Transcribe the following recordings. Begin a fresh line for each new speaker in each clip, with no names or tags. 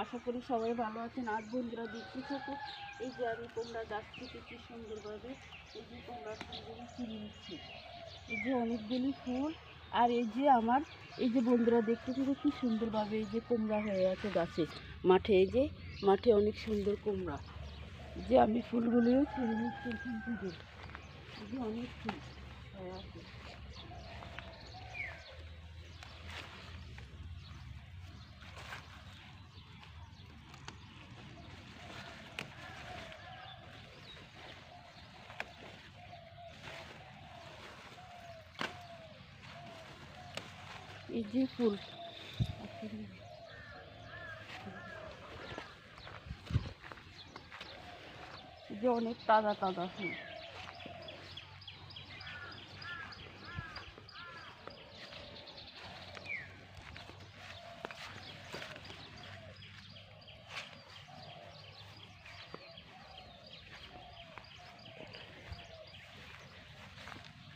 আশা করি সবাই ভালো আছেন। আর বন্ধুরা, দেখতে থাকো, এই যে আমি তোমরা গাছ থেকে কি সুন্দরভাবে। এই যে তোমরা ফুলগুলি কিনে নিচ্ছি। এই যে অনেকগুলি ফুল, আর এই যে আমার, এই যে বন্ধুরা, দেখতে থাকো কি সুন্দরভাবে এই যে কুমড়া হয়ে আছে গাছে। মাঠে এই যে, মাঠে অনেক সুন্দর কুমড়া। যে আমি ফুলগুলিও ছিঁড়ে নিচ্ছি এখান থেকে। এই যে অনেক ফুল হয়ে আছে। এই যে ফুল এই যে অনেক তাজা তাজা ফুল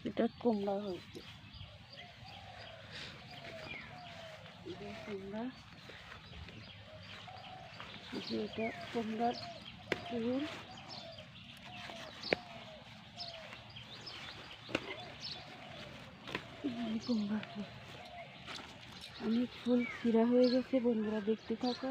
এটা কুমড়া হয়েছে কুমড়া যে এটা ফুল ফুল অনেক ফুল ছিঁড়া হয়ে গেছে বন্ধুরা দেখতে থাকো।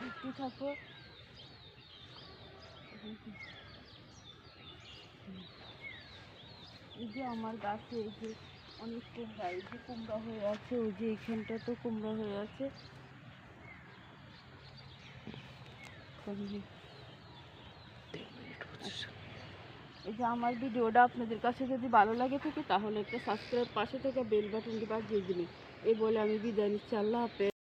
দেখতে থাকো। এই যে আমার গাছে, এই যে অনেক কুমড়া এই যে কুমড়া হয়ে আছে, ওই যে এইখানটা তো কুমড়া হয়ে আছে। এই যে আমার ভিডিওটা আপনাদের কাছে যদি ভালো লাগে থাকে, তাহলে একটা সাবস্ক্রাইব পাশে থেকে বেল বাটনটি বাজিয়ে দিবেন। এই বলে আমি বিদায় নিচ্ছি। আল্লাহ হাফেজ।